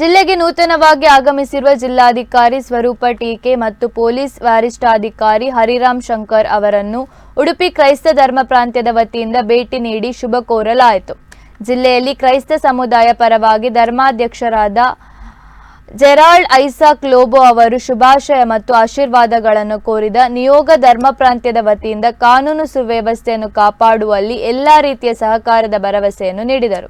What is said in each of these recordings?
ಜಿಲ್ಲೆಗೆ ನೂತನವಾಗಿ ಆಗಮಿಸಿರುವ ಜಿಲ್ಲಾಧಿಕಾರಿ ಸ್ವರೂಪ ಟೀಕೆ ಮತ್ತು ಪೊಲೀಸ್ ವರಿಷ್ಠಾಧಿಕಾರಿ ಹರಿರಾಮ್ ಶಂಕರ್ ಅವರನ್ನು ಉಡುಪಿ ಕ್ರೈಸ್ತ ಧರ್ಮ ಪ್ರಾಂತ್ಯದ ವತಿಯಿಂದ ಭೇಟಿ ನೀಡಿ ಶುಭ ಕೋರಲಾಯಿತು. ಜಿಲ್ಲೆಯಲ್ಲಿ ಕ್ರೈಸ್ತ ಸಮುದಾಯ ಪರವಾಗಿ ಧರ್ಮಾಧ್ಯಕ್ಷರಾದ ಜೆರಾಲ್ಡ್ ಐಸಾಕ್ ಲೋಬೋ ಅವರು ಶುಭಾಶಯ ಮತ್ತು ಆಶೀರ್ವಾದಗಳನ್ನು ಕೋರಿದ ನಿಯೋಗ ಧರ್ಮ ಪ್ರಾಂತ್ಯದ ವತಿಯಿಂದ ಕಾನೂನು ಸುವ್ಯವಸ್ಥೆಯನ್ನು ಕಾಪಾಡುವಲ್ಲಿ ಎಲ್ಲಾ ರೀತಿಯ ಸಹಕಾರದ ಭರವಸೆಯನ್ನು ನೀಡಿದರು.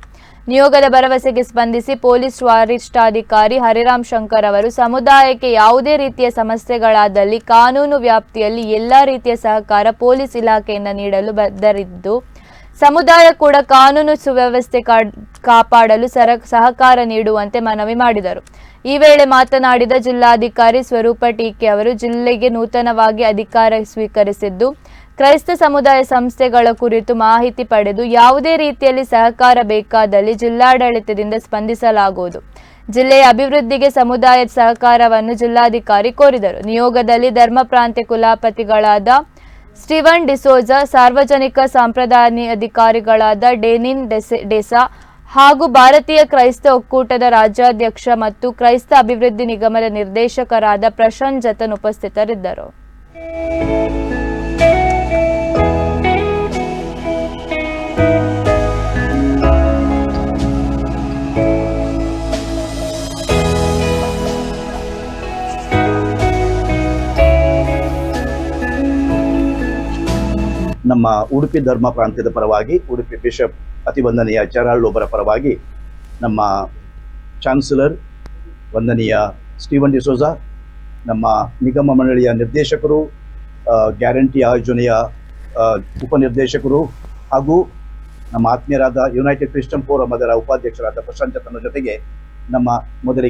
ನಿಯೋಗದ ಭರವಸೆಗೆ ಸ್ಪಂದಿಸಿ ಪೊಲೀಸ್ ವರಿಷ್ಠಾಧಿಕಾರಿ ಹರಿರಾಮ್ ಶಂಕರ್ ಅವರು, ಸಮುದಾಯಕ್ಕೆ ಯಾವುದೇ ರೀತಿಯ ಸಮಸ್ಯೆಗಳಾದಲ್ಲಿ ಕಾನೂನು ವ್ಯಾಪ್ತಿಯಲ್ಲಿ ಎಲ್ಲಾ ರೀತಿಯ ಸಹಕಾರ ಪೊಲೀಸ್ ಇಲಾಖೆಯಿಂದ ನೀಡಲು ಬದ್ಧರಿದ್ದು ಸಮುದಾಯ ಕೂಡ ಕಾನೂನು ಸುವ್ಯವಸ್ಥೆ ಕಾಪಾಡಲು ಸರ, ಸಹಕಾರ ನೀಡುವಂತೆ ಮನವಿ ಮಾಡಿದರು. ಈ ವೇಳೆ ಮಾತನಾಡಿದ ಜಿಲ್ಲಾಧಿಕಾರಿ ಸ್ವರೂಪ ಟೀಕೆ ಅವರು, ಜಿಲ್ಲೆಗೆ ನೂತನವಾಗಿ ಅಧಿಕಾರ ಸ್ವೀಕರಿಸಿದ್ದು, ಕ್ರೈಸ್ತ ಸಮುದಾಯ ಸಂಸ್ಥೆಗಳ ಕುರಿತು ಮಾಹಿತಿ ಪಡೆದು ಯಾವುದೇ ರೀತಿಯಲ್ಲಿ ಸಹಕಾರ ಬೇಕಾದಲ್ಲಿ ಜಿಲ್ಲಾಡಳಿತದಿಂದ ಸ್ಪಂದಿಸಲಾಗುವುದು. ಜಿಲ್ಲೆಯ ಅಭಿವೃದ್ಧಿಗೆ ಸಮುದಾಯದ ಸಹಕಾರವನ್ನು ಜಿಲ್ಲಾಧಿಕಾರಿ ಕೋರಿದರು. ನಿಯೋಗದಲ್ಲಿ ಧರ್ಮ ಪ್ರಾಂತ್ಯ ಕುಲಪತಿಗಳಾದ ಸ್ಟೀವನ್ ಡಿಸೋಜ ಸಾರ್ವಜನಿಕ ಸಂಪ್ರದಾಯ ಅಧಿಕಾರಿಗಳಾದ ಡೇನಿನ್ ಡೆಸೆ- ಹಾಗೂ ಭಾರತೀಯ ಕ್ರೈಸ್ತ ಒಕ್ಕೂಟದ ರಾಜ್ಯಾಧ್ಯಕ್ಷ ಮತ್ತು ಕ್ರೈಸ್ತ ಅಭಿವೃದ್ಧಿ ನಿಗಮದ ನಿರ್ದೇಶಕರಾದ ಪ್ರಶಾಂತ್ ಜತನ್ ಉಪಸ್ಥಿತರಿದ್ದರು. ನಮ್ಮ ಉಡುಪಿ ಧರ್ಮ ಪ್ರಾಂತ್ಯದ ಪರವಾಗಿ, ಉಡುಪಿ ಬಿಷಪ್ ಅತಿವಂದನೀಯ ಜರಾಳ್ ಒಬ್ಬರ ಪರವಾಗಿ ನಮ್ಮ ಚಾನ್ಸಲರ್ ವಂದನೀಯ ಸ್ಟೀವನ್ ಡಿಸೋಜಾ ನಮ್ಮ ನಿಗಮ ಮಂಡಳಿಯ ನಿರ್ದೇಶಕರು ಗ್ಯಾರಂಟಿ ಆಯೋಜನೆಯ ಉಪನಿರ್ದೇಶಕರು ಹಾಗೂ ನಮ್ಮ ಆತ್ಮೀಯರಾದ ಯುನೈಟೆಡ್ ಕ್ರಿಶ್ಚಿಯನ್ ಫೋರಂ ಅದರ ಉಪಾಧ್ಯಕ್ಷರಾದ ಪ್ರಶಾಂತ್ ಜೊತೆಗೆ ನಮ್ಮ ಮೊದಲಿಗೆ